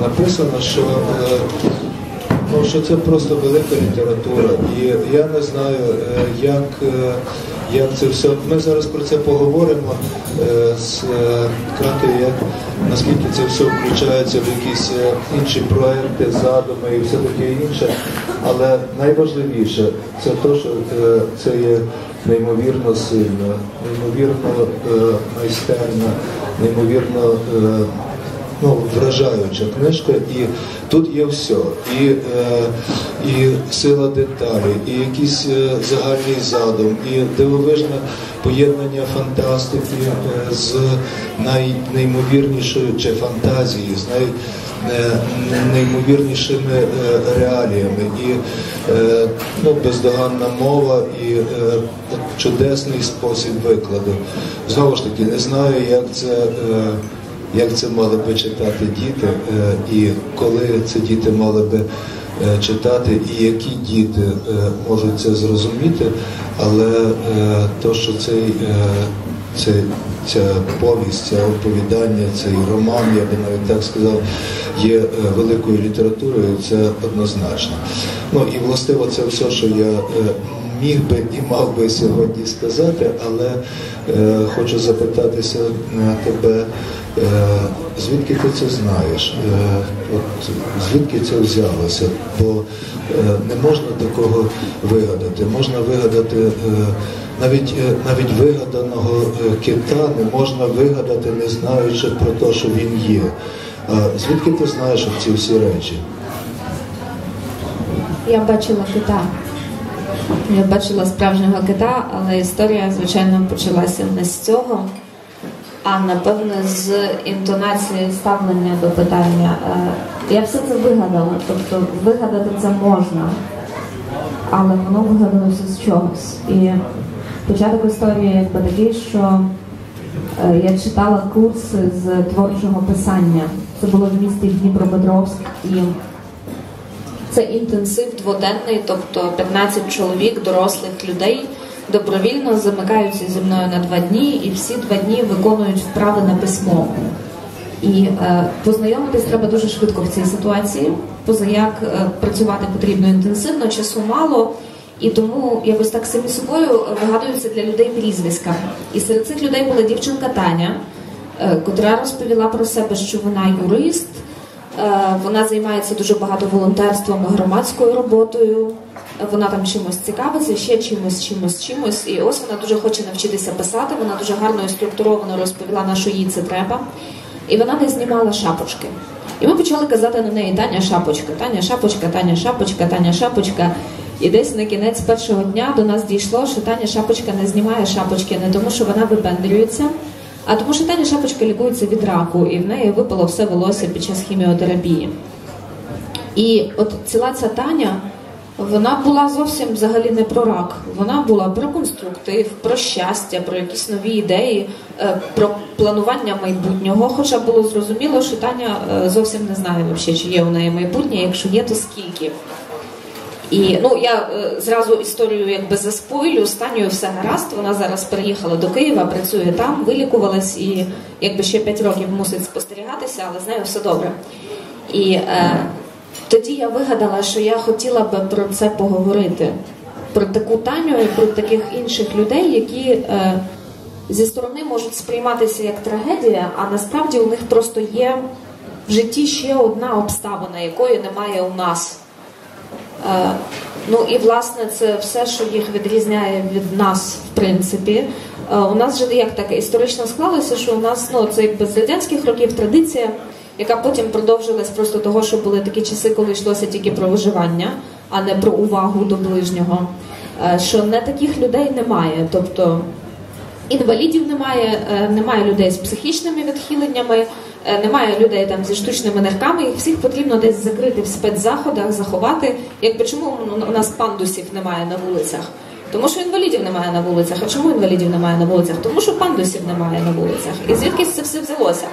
написано, що, е, ну, що це просто велика література. І я не знаю, е, як, е, як це все. Ми зараз про це поговоримо з Катею, як наскільки це все включається в якісь інші проекти, задуми і все таке інше. Але найважливіше це те, що це є неймовірно сильно, неймовірно майстерна, неймовірно. Ну, вражаюча книжка, і тут є все. І, е, і сила деталі, і якийсь е, загальний задум, і дивовижне поєднання фантастики з найнеймовірнішою чи фантазії, з най, е, неймовірнішими е, реаліями. І ну, бездоганна мова і чудесний спосіб викладу. Знову ж таки, не знаю, як це. Як це мали би читати діти, е, і коли це діти мали би е, читати, і які діти е, можуть це зрозуміти, але то, що цей, е, цей, ця повість, це оповідання, цей роман, я би навіть так сказав, є великою літературою, це однозначно. Ну і властиво це все, що я. Міг би і мав би сьогодні сказати, але е, хочу запитатися е, тебе, е, звідки ти це знаєш? Е, от, звідки це взялося? Бо е, не можна такого вигадати. Можна вигадати е, навіть, е, навіть вигаданого е, кита не можна вигадати, не знаючи про те, що він є. А звідки ти знаєш ці всі речі? Я бачила кита. Я бачила справжнього кита, але історія, звичайно, почалася не з цього, а напевно з інтонації ставлення до питання. Е, Я все це вигадала, тобто вигадати це можна, але воно вигадалося з чогось. І початок історії якби такий, що е, я читала курси з творчого писання. Це було в місті Дніпропетровськ це інтенсив дводенний, тобто 15 чоловік, дорослих людей добровільно замикаються зі мною на два дні, і всі два дні виконують вправи на письмо. І е, познайомитись треба дуже швидко в цій ситуації, поза як е, працювати потрібно інтенсивно, часу мало, і тому якось так самі собою вигадуються для людей прізвиська. І серед цих людей була дівчинка Таня, е, котра розповіла про себе, що вона юрист. Е, Вона займається дуже багато волонтерством громадською роботою. Вона там чимось цікавиться, ще чимось, чимось, чимось. І ось вона дуже хоче навчитися писати. Вона дуже гарно і структуровано розповіла, на що їй це треба. І вона не знімала шапочки. І ми почали казати на неї Таня шапочка, Таня шапочка, Таня шапочка, Таня шапочка. І десь на кінець першого дня до нас дійшло, що Таня шапочка не знімає шапочки не тому, що вона вибендрюється, а тому, що Таня шапочка лікується від раку, і в неї випало все волосся під час хіміотерапії. І от ціла ця Таня, вона була зовсім взагалі не про рак. Вона була про конструктив, про щастя, про якісь нові ідеї, е, про планування майбутнього. Хоча було зрозуміло, що Таня е, зовсім не знає, вообще, чи є у неї майбутнє, якщо є, то скільки. І ну я е, зразу історію якби заспойлю. Танею все гаразд. Вона зараз переїхала до Києва, працює там, вилікувалась і якби ще 5 років мусить спостерігатися, але з нею все добре. І е, тоді я вигадала, що я хотіла би про це поговорити. Про таку Таню і про таких інших людей, які е, зі сторони можуть сприйматися як трагедія, а насправді у них просто є в житті ще одна обставина, якої немає у нас. Е, Ну і власне це все, що їх відрізняє від нас, в принципі. Е, У нас же як так історично склалося, що у нас ну це якби з радянських років традиція, яка потім продовжилась просто того, що були такі часи, коли йшлося тільки про виживання, а не про увагу до ближнього. Е, Що не таких людей немає, тобто інвалідів немає, немає людей з психічними відхиленнями, немає людей там зі штучними нирками. Їх всіх потрібно десь закрити в спецзаходах, заховати. Якби чому у нас пандусів немає на вулицях? Тому що інвалідів немає на вулицях. А чому інвалідів немає на вулицях? Тому що пандусів немає на вулицях. І звідки це все взялося?